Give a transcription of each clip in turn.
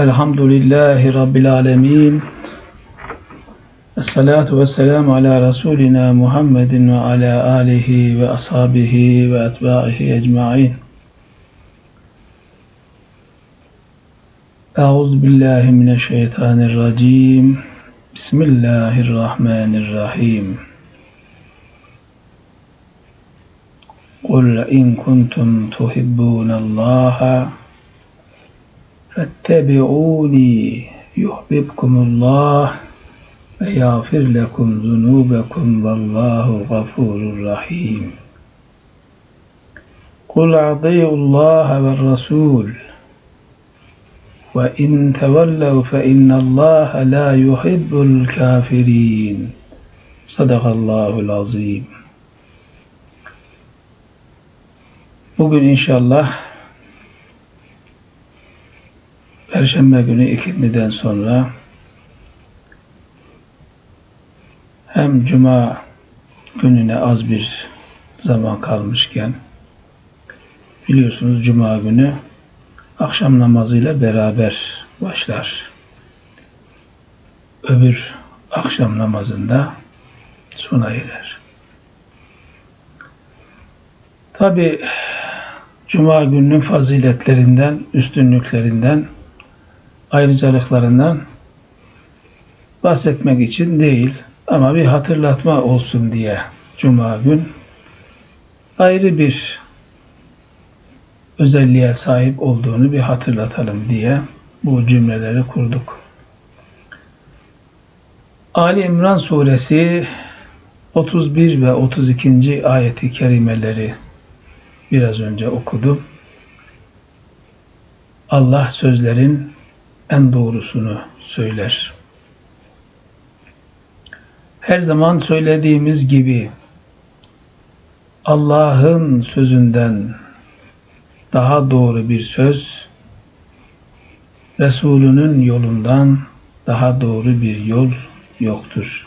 الحمد لله رب العالمين. الصلاة والسلام على رسولنا محمد وعلى آله وأصحابه وأتباعه أجمعين. أعوذ بالله من الشيطان الرجيم. بسم الله الرحمن الرحيم. قل إن كنتم تحبون الله فاتبعوني يحببكم الله ويغفر لكم ذنوبكم والله غفور رحيم. قل أطيعوا الله والرسول وإن تولوا فإن الله لا يحب الكافرين. صدق الله العظيم. Bugün inşallah Perşembe günü ikindiden sonra hem Cuma gününe az bir zaman kalmışken biliyorsunuz Cuma günü akşam namazıyla beraber başlar. Öbür akşam namazında sona erer. Tabi Cuma gününün faziletlerinden, üstünlüklerinden, ayrıcalıklarından bahsetmek için değil ama bir hatırlatma olsun diye Cuma gün ayrı bir özelliğe sahip olduğunu bir hatırlatalım diye bu cümleleri kurduk. Ali İmran suresi 31 ve 32. ayeti kerimeleri biraz önce okudum. Allah sözlerin en doğrusunu söyler. Her zaman söylediğimiz gibi Allah'ın sözünden daha doğru bir söz, Resulünün yolundan daha doğru bir yol yoktur.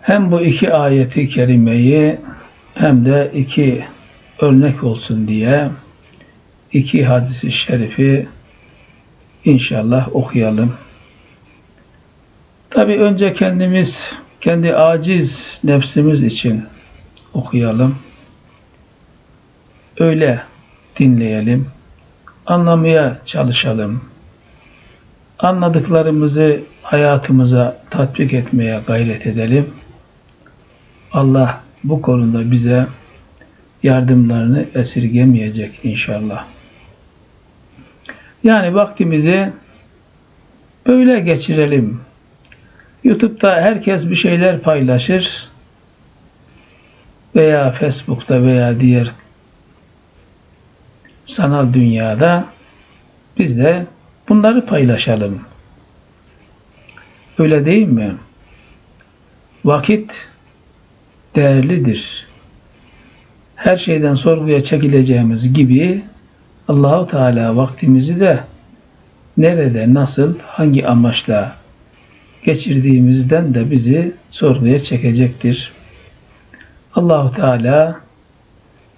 Hem bu iki ayeti kerimeyi hem de iki örnek olsun diye iki hadisi şerifi inşallah okuyalım. Tabi önce kendimiz, kendi aciz nefsimiz için okuyalım. Öyle dinleyelim. Anlamaya çalışalım. Anladıklarımızı hayatımıza tatbik etmeye gayret edelim. Allah bu konuda bize yardımlarını esirgemeyecek inşallah. Yani vaktimizi böyle geçirelim. YouTube'da herkes bir şeyler paylaşır veya Facebook'ta veya diğer sanal dünyada biz de bunları paylaşalım. Öyle değil mi? Vakit değerlidir. Her şeyden sorguya çekileceğimiz gibi Allahu Teala vaktimizi de nerede, nasıl, hangi amaçla geçirdiğimizden de bizi sorguya çekecektir. Allahu Teala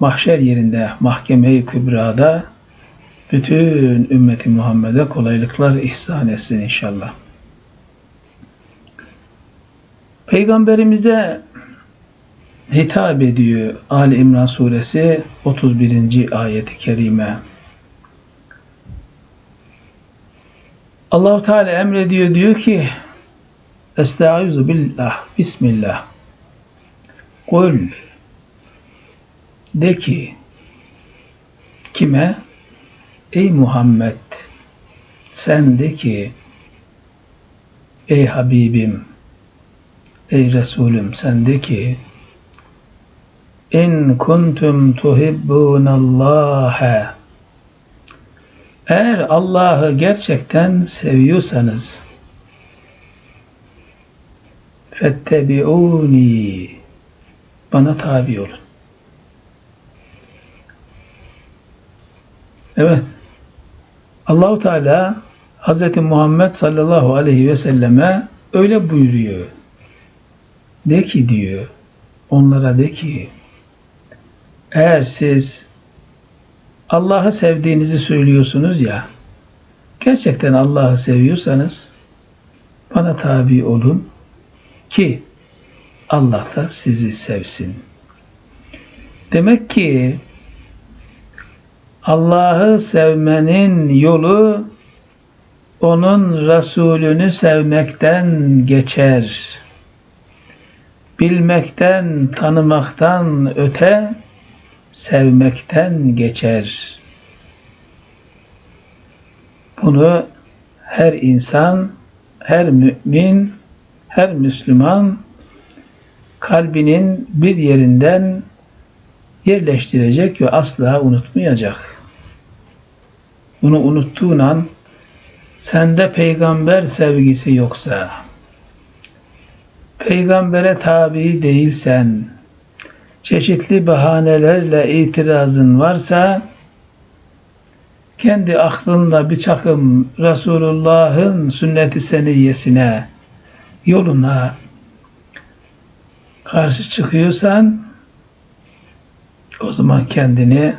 mahşer yerinde, mahkeme-i kübrada bütün ümmeti Muhammed'e kolaylıklar ihsan etsin inşallah. Peygamberimize hitap ediyor Ali İmran suresi 31. ayeti kerime. Allahu Teala emrediyor diyor ki Estaizu billah Bismillah Kul de ki kime? Ey Muhammed sen de ki ey Habibim ey Resulüm sen de ki İn kuntum tuhibbunallaha Eğer Allah'ı gerçekten seviyorsanız fettebi'uni bana tabi olun. Evet. Allahu Teala Hz. Muhammed sallallahu aleyhi ve selleme öyle buyuruyor. De ki diyor, onlara de ki, eğer siz Allah'ı sevdiğinizi söylüyorsunuz ya. Gerçekten Allah'ı seviyorsanız bana tabi olun ki Allah da sizi sevsin. Demek ki Allah'ı sevmenin yolu onun Resulünü sevmekten geçer. Bilmekten, tanımaktan öte sevmekten geçer. Bunu her insan, her mümin, her Müslüman kalbinin bir yerinden yerleştirecek ve asla unutmayacak. Bunu unuttuğun an sende peygamber sevgisi yoksa, peygambere tabi değilsen, çeşitli bahanelerle itirazın varsa, kendi aklınla bir çakım Resulullah'ın sünneti seniyyesine, yoluna karşı çıkıyorsan, o zaman kendini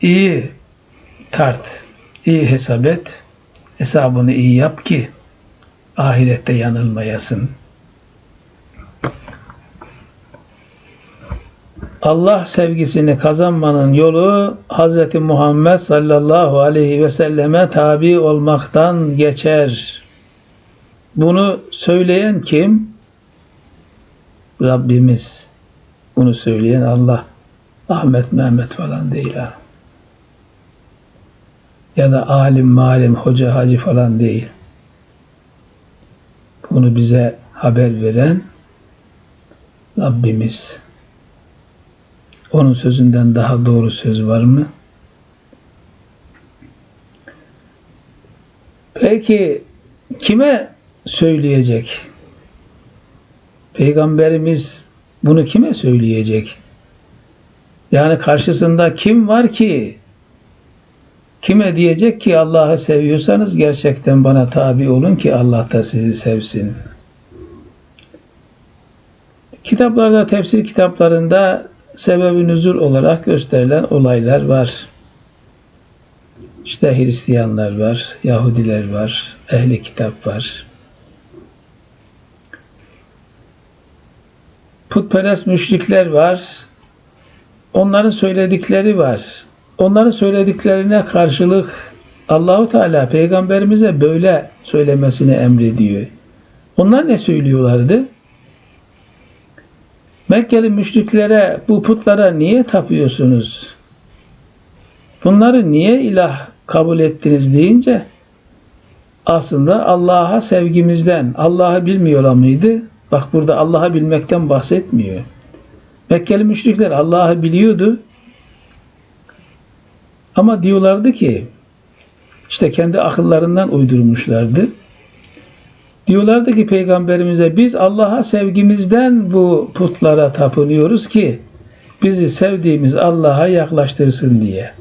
iyi tart, iyi hesap et, hesabını iyi yap ki ahirette yanılmayasın. Allah sevgisini kazanmanın yolu Hz. Muhammed sallallahu aleyhi ve selleme tabi olmaktan geçer. Bunu söyleyen kim? Rabbimiz. Bunu söyleyen Allah. Ahmet Mehmet falan değil ha. Ya da alim malim hoca hacı falan değil. Bunu bize haber veren Rabbimiz. Onun sözünden daha doğru söz var mı? Peki kime söyleyecek? Peygamberimiz bunu kime söyleyecek? Yani karşısında kim var ki kime diyecek ki Allah'ı seviyorsanız gerçekten bana tabi olun ki Allah da sizi sevsin. Kitaplarda, tefsir kitaplarında sebebi nüzul olarak gösterilen olaylar var. İşte Hristiyanlar var, Yahudiler var, ehli kitap var. Putperest müşrikler var. Onların söyledikleri var. Onların söylediklerine karşılık Allahu Teala peygamberimize böyle söylemesini emrediyor. Onlar ne söylüyorlardı? Mekkeli müşriklere bu putlara niye tapıyorsunuz? Bunları niye ilah kabul ettiniz deyince aslında Allah'a sevgimizden Allah'ı bilmiyorlar mıydı? Bak burada Allah'ı bilmekten bahsetmiyor. Mekkeli müşrikler Allah'ı biliyordu. Ama diyorlardı ki işte kendi akıllarından uydurmuşlardı. Diyorlardı ki peygamberimize biz Allah'a sevgimizden bu putlara tapınıyoruz ki bizi sevdiğimiz Allah'a yaklaştırsın diye.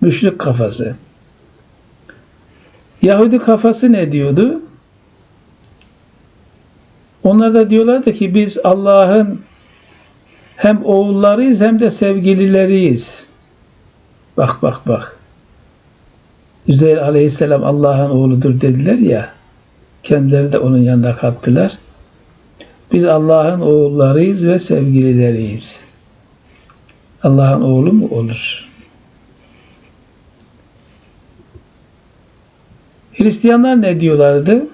Müşrik kafası. Yahudi kafası ne diyordu? Onlar da diyorlardı ki biz Allah'ın hem oğullarıyız hem de sevgilileriyiz. Bak bak bak. Üzeyr aleyhisselam Allah'ın oğludur dediler ya. Kendileri de onun yanına kattılar. Biz Allah'ın oğullarıyız ve sevgilileriyiz. Allah'ın oğlu mu olur? Hristiyanlar ne diyorlardı?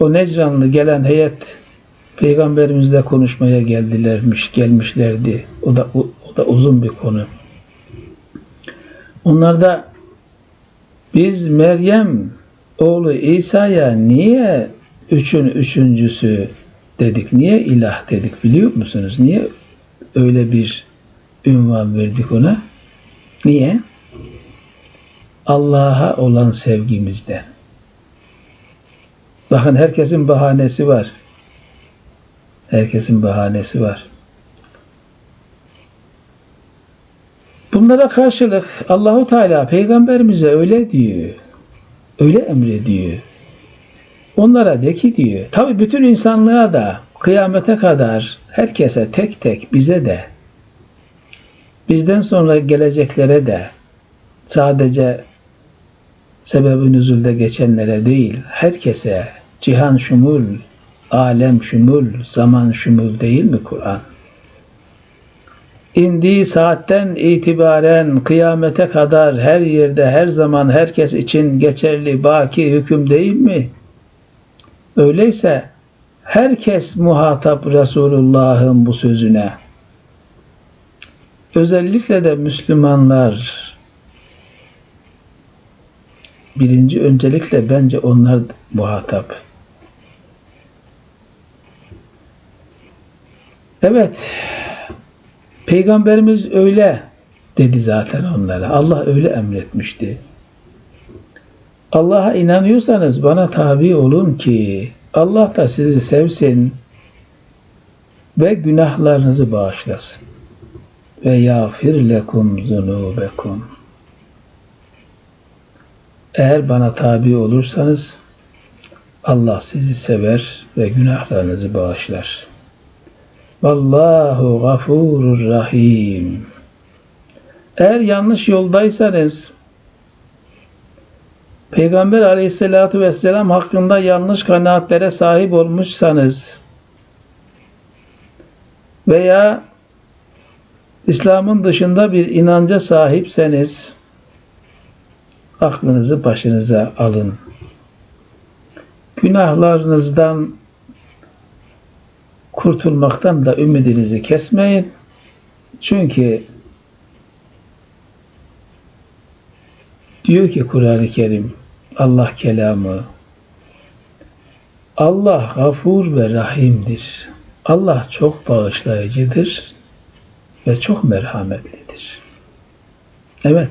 O Necranlı gelen heyet peygamberimizle konuşmaya geldilermiş, gelmişlerdi. O da o, o da uzun bir konu. Onlar da biz Meryem oğlu İsa'ya niye üçün üçüncüsü dedik? Niye ilah dedik biliyor musunuz? Niye öyle bir ünvan verdik ona? Niye? Allah'a olan sevgimizden. Bakın herkesin bahanesi var. Herkesin bahanesi var. Bunlara karşılık Allahu Teala peygamberimize öyle diyor. Öyle emrediyor. Onlara de ki diyor. Tabi bütün insanlığa da kıyamete kadar herkese tek tek bize de bizden sonra geleceklere de sadece sebebi nüzulde geçenlere değil, herkese cihan şumul, alem şumul, zaman şumul değil mi Kur'an? İndiği saatten itibaren kıyamete kadar her yerde, her zaman herkes için geçerli baki hüküm değil mi? Öyleyse herkes muhatap Resulullah'ın bu sözüne. Özellikle de Müslümanlar birinci öncelikle bence onlar muhatap. Evet, Peygamberimiz öyle dedi zaten onlara. Allah öyle emretmişti. Allah'a inanıyorsanız bana tabi olun ki Allah da sizi sevsin ve günahlarınızı bağışlasın. Ve yağfir lekum zunubekum. Eğer bana tabi olursanız Allah sizi sever ve günahlarınızı bağışlar. Vallahu gafurur rahim. Eğer yanlış yoldaysanız Peygamber aleyhissalatu vesselam hakkında yanlış kanaatlere sahip olmuşsanız veya İslam'ın dışında bir inanca sahipseniz aklınızı başınıza alın. Günahlarınızdan kurtulmaktan da ümidinizi kesmeyin. Çünkü diyor ki Kur'an-ı Kerim Allah kelamı Allah gafur ve rahimdir. Allah çok bağışlayıcıdır ve çok merhametlidir. Evet.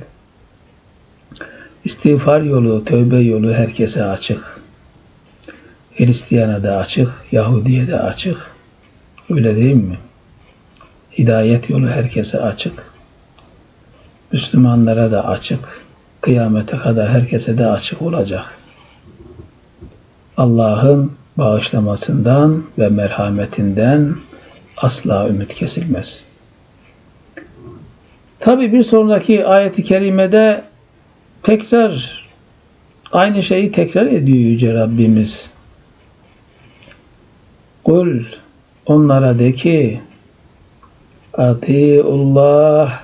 İstiğfar yolu, tövbe yolu herkese açık. Hristiyana da açık, Yahudiye de açık. Öyle değil mi? Hidayet yolu herkese açık. Müslümanlara da açık. Kıyamete kadar herkese de açık olacak. Allah'ın bağışlamasından ve merhametinden asla ümit kesilmez. Tabi bir sonraki ayeti kerimede tekrar aynı şeyi tekrar ediyor Yüce Rabbimiz. Kul onlara de ki Atiullah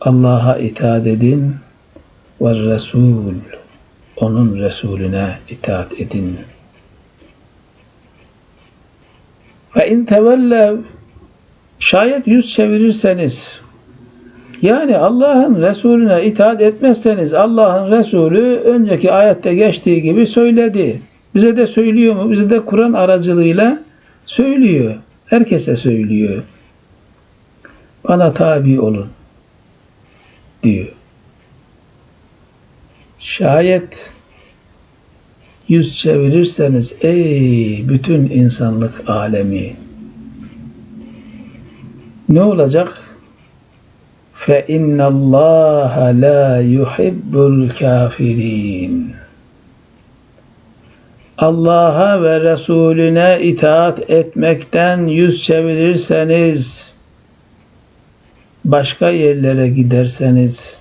Allah'a itaat edin ve Resul onun Resulüne itaat edin. Ve in tevellev şayet yüz çevirirseniz yani Allah'ın Resulüne itaat etmezseniz Allah'ın Resulü önceki ayette geçtiği gibi söyledi. Bize de söylüyor mu? Bize de Kur'an aracılığıyla Söylüyor. Herkese söylüyor. Bana tabi olun diyor. Şayet yüz çevirirseniz ey bütün insanlık alemi ne olacak? Fe innallaha la yuhibbul kafirin. Allah'a ve Resulüne itaat etmekten yüz çevirirseniz, başka yerlere giderseniz,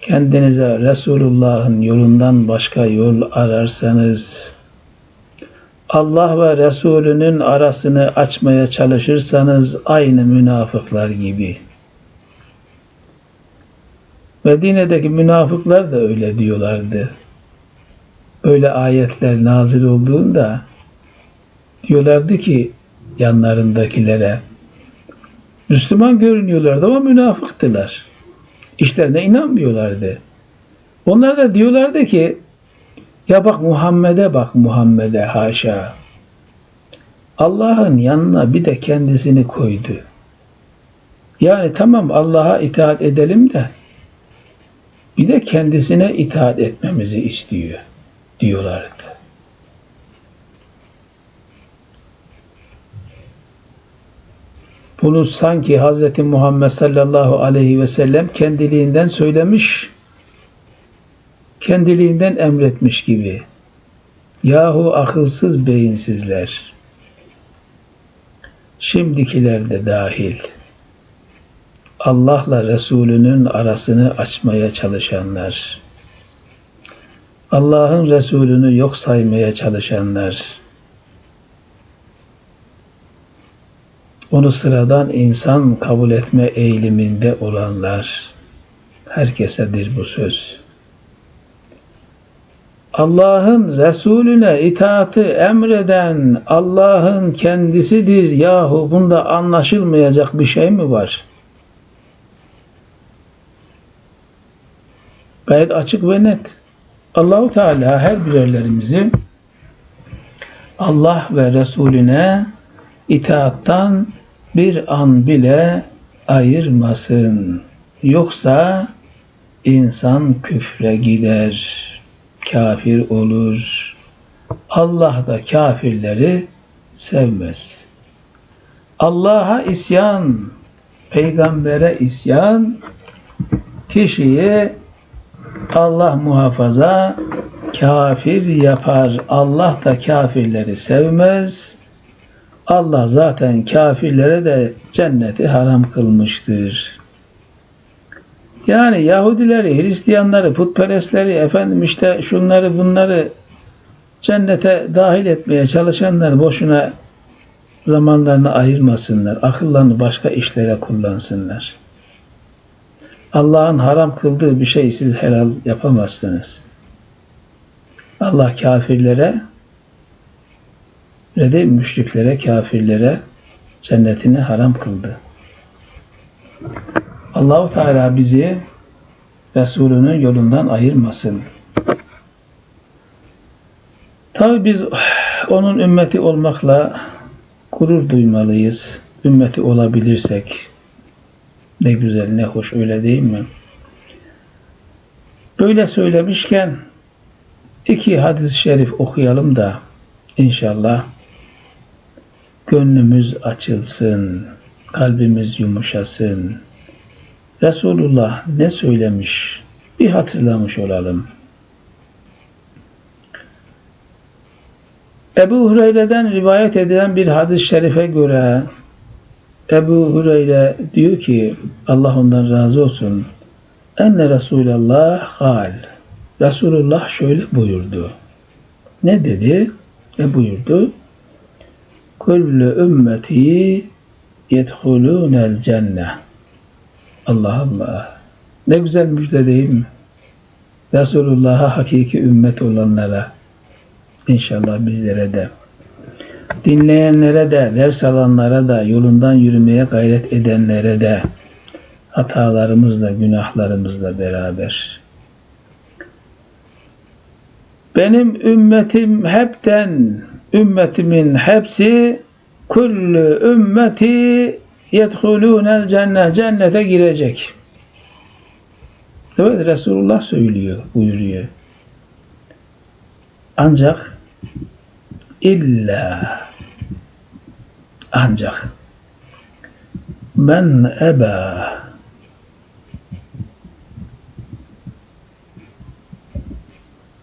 kendinize Resulullah'ın yolundan başka yol ararsanız, Allah ve Resulünün arasını açmaya çalışırsanız aynı münafıklar gibi. Medine'deki münafıklar da öyle diyorlardı. Böyle ayetler nazil olduğunda diyorlardı ki yanlarındakilere Müslüman görünüyorlardı ama münafıktılar. İşlerine inanmıyorlardı. Onlar da diyorlardı ki ya bak Muhammed'e bak Muhammed'e haşa. Allah'ın yanına bir de kendisini koydu. Yani tamam Allah'a itaat edelim de bir de kendisine itaat etmemizi istiyor diyorlardı. Bunu sanki Hz. Muhammed sallallahu aleyhi ve sellem kendiliğinden söylemiş, kendiliğinden emretmiş gibi. Yahu akılsız beyinsizler. Şimdikiler de dahil. Allah'la Resulünün arasını açmaya çalışanlar, Allah'ın Resulünü yok saymaya çalışanlar, onu sıradan insan kabul etme eğiliminde olanlar, herkesedir bu söz. Allah'ın Resulüne itaatı emreden Allah'ın kendisidir yahu bunda anlaşılmayacak bir şey mi var? Gayet açık ve net. Allahu Teala her birerlerimizi Allah ve Resulüne itaattan bir an bile ayırmasın. Yoksa insan küfre gider, kafir olur. Allah da kafirleri sevmez. Allah'a isyan, peygambere isyan kişiyi Allah muhafaza kafir yapar. Allah da kafirleri sevmez. Allah zaten kafirlere de cenneti haram kılmıştır. Yani Yahudileri, Hristiyanları, putperestleri, efendim işte şunları bunları cennete dahil etmeye çalışanlar boşuna zamanlarını ayırmasınlar. Akıllarını başka işlere kullansınlar. Allah'ın haram kıldığı bir şey siz helal yapamazsınız. Allah kafirlere ve de müşriklere, kafirlere cennetini haram kıldı. Allahu Teala bizi Resulünün yolundan ayırmasın. Tabi biz onun ümmeti olmakla gurur duymalıyız. Ümmeti olabilirsek ne güzel ne hoş öyle değil mi? Böyle söylemişken iki hadis-i şerif okuyalım da inşallah gönlümüz açılsın, kalbimiz yumuşasın. Resulullah ne söylemiş bir hatırlamış olalım. Ebu Hureyre'den rivayet edilen bir hadis-i şerife göre Ebu Hureyre diyor ki Allah ondan razı olsun enne Resulallah gal Resulullah şöyle buyurdu. Ne dedi? Ne buyurdu? Kullu ümmeti yedhulûnel cennet Allah Allah. Ne güzel müjde değil mi? Resulullah'a hakiki ümmet olanlara inşallah bizlere de dinleyenlere de, ders alanlara da, yolundan yürümeye gayret edenlere de hatalarımızla, günahlarımızla beraber. Benim ümmetim hepten, ümmetimin hepsi kullu ümmeti yedhulûnel cennet cennete girecek. Evet Resulullah söylüyor, buyuruyor. Ancak illa. Ancak men eba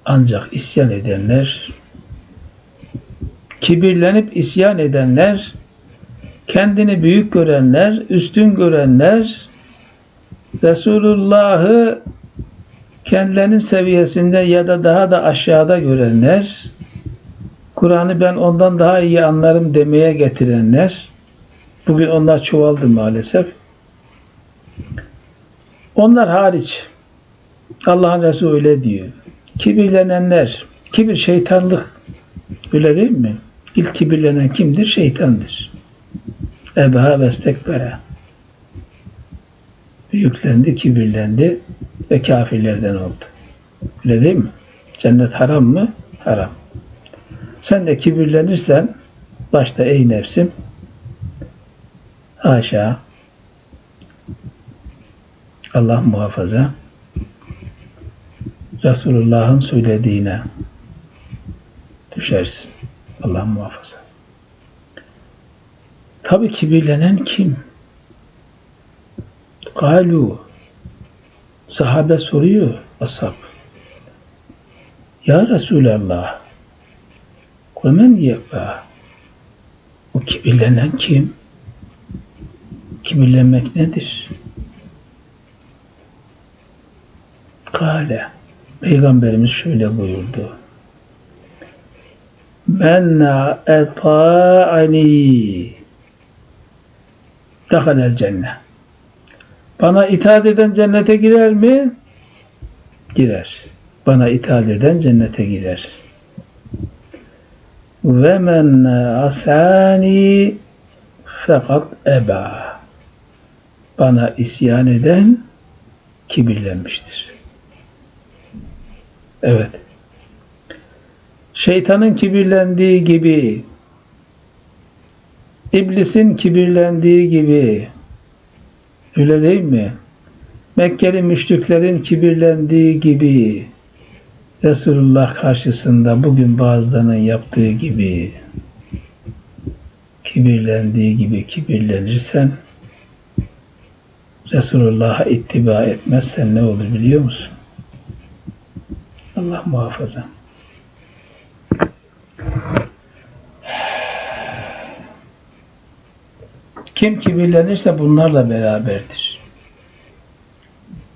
ancak isyan edenler kibirlenip isyan edenler kendini büyük görenler, üstün görenler Resulullah'ı kendilerinin seviyesinde ya da daha da aşağıda görenler Kur'an'ı ben ondan daha iyi anlarım demeye getirenler bugün onlar çoğaldı maalesef. Onlar hariç Allah'ın Resulü öyle diyor. Kibirlenenler, kibir şeytanlık öyle değil mi? İlk kibirlenen kimdir? Şeytandır. Ebaha ve stekbere. Büyüklendi, kibirlendi ve kafirlerden oldu. Öyle değil mi? Cennet haram mı? Haram. Sen de kibirlenirsen başta ey nefsim haşa Allah muhafaza Resulullah'ın söylediğine düşersin. Allah muhafaza. Tabi kibirlenen kim? Galu sahabe soruyor ashab. Ya Resulallah وَمَنْ يَأْبَى O kibirlenen kim? Kibirlenmek nedir? Kale Peygamberimiz şöyle buyurdu. Menna eta'ani Dehalel cennet. Bana itaat eden cennete girer mi? Girer. Bana itaat eden cennete girer. Ve men asani fakat eba. Bana isyan eden kibirlenmiştir. Evet. Şeytanın kibirlendiği gibi, iblisin kibirlendiği gibi, öyle değil mi? Mekkeli müşriklerin kibirlendiği gibi, Resulullah karşısında bugün bazılarının yaptığı gibi, kibirlendiği gibi kibirlenirsen, Resulullah'a ittiba etmezsen ne olur biliyor musun? Allah muhafaza. Kim kibirlenirse bunlarla beraberdir.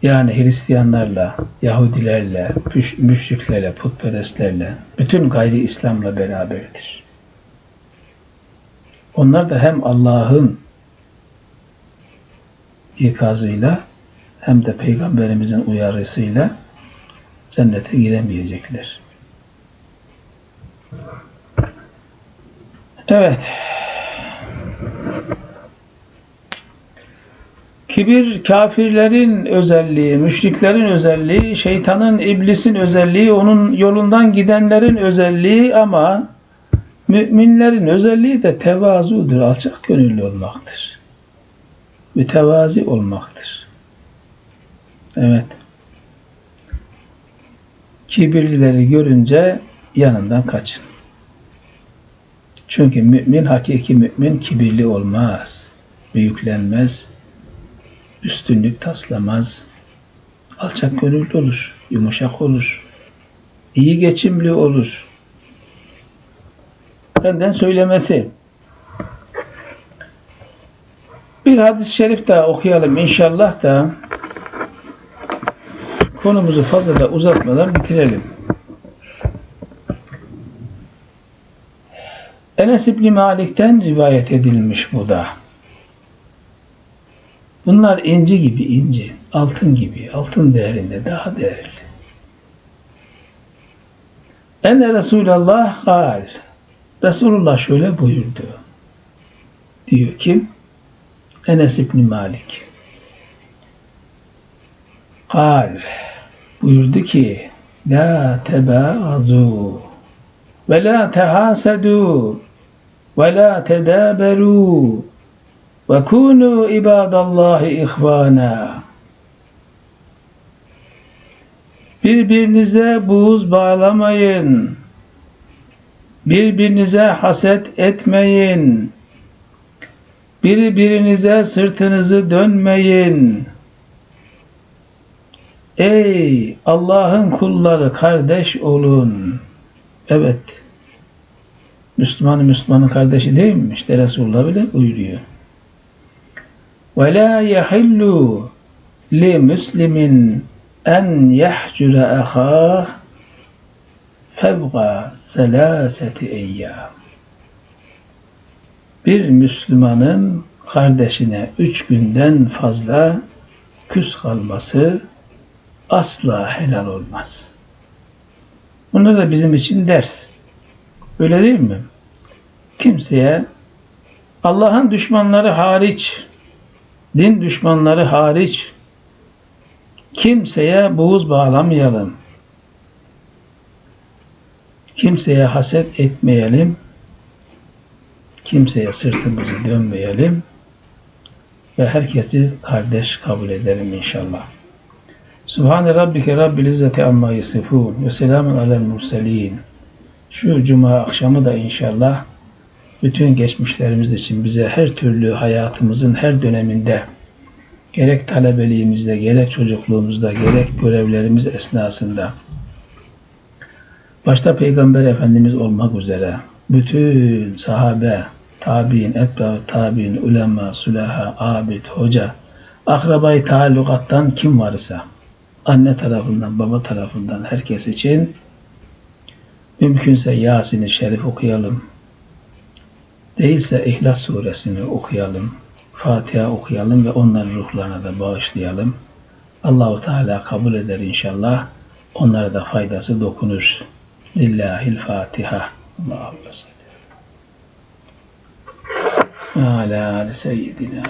Yani Hristiyanlarla, Yahudilerle, müş- müşriklerle, putperestlerle, bütün gayri İslam'la beraberdir. Onlar da hem Allah'ın ikazıyla hem de Peygamberimizin uyarısıyla cennete giremeyecekler. Evet. Kibir kafirlerin özelliği, müşriklerin özelliği, şeytanın, iblisin özelliği, onun yolundan gidenlerin özelliği ama müminlerin özelliği de tevazudur, alçak gönüllü olmaktır. Mütevazi olmaktır. Evet. Kibirlileri görünce yanından kaçın. Çünkü mümin, hakiki mümin kibirli olmaz, büyüklenmez, üstünlük taslamaz, alçak gönüllü olur, yumuşak olur, iyi geçimli olur. Benden söylemesi. Bir hadis-i şerif daha okuyalım inşallah da konumuzu fazla da uzatmadan bitirelim. Enes İbni Malik'ten rivayet edilmiş bu da. Bunlar inci gibi inci, altın gibi, altın değerinde daha değerli. Ene Resulallah kal. Resulullah şöyle buyurdu. Diyor kim? Enes İbni Malik. Kal. Buyurdu ki La tebaadu ve la tehasadu ve la tedaberu ve kunu ibadallahi ihvana. Birbirinize buğuz bağlamayın. Birbirinize haset etmeyin. Birbirinize sırtınızı dönmeyin. Ey Allah'ın kulları kardeş olun. Evet. Müslümanı Müslümanın kardeşi değil mi? İşte Resulullah bile buyuruyor. وَلَا يَحِلُّ لِمُسْلِمٍ en yahcure ahâh fevga selâseti eyyâm. Bir Müslümanın kardeşine üç günden fazla küs kalması asla helal olmaz. Bunlar da bizim için ders. Öyle değil mi? Kimseye Allah'ın düşmanları hariç, din düşmanları hariç kimseye buğuz bağlamayalım. Kimseye haset etmeyelim. Kimseye sırtımızı dönmeyelim. Ve herkesi kardeş kabul edelim inşallah. Subhane Rabbike Rabbil İzzeti Amma Yasifun ve selamun alel murselin. Şu cuma akşamı da inşallah bütün geçmişlerimiz için bize her türlü hayatımızın her döneminde gerek talebeliğimizde, gerek çocukluğumuzda, gerek görevlerimiz esnasında başta Peygamber Efendimiz olmak üzere bütün sahabe, tabi'in, etbâ tabi'in, ulema, sulaha, abid, hoca, akrabayı taallukattan kim varsa anne tarafından, baba tarafından herkes için mümkünse Yasin-i Şerif okuyalım. Değilse İhlas suresini okuyalım. Fatiha okuyalım ve onların ruhlarına da bağışlayalım. Allahu Teala kabul eder inşallah. Onlara da faydası dokunur. Lillahil Fatiha. Allahümme salli. Ala seyyidina.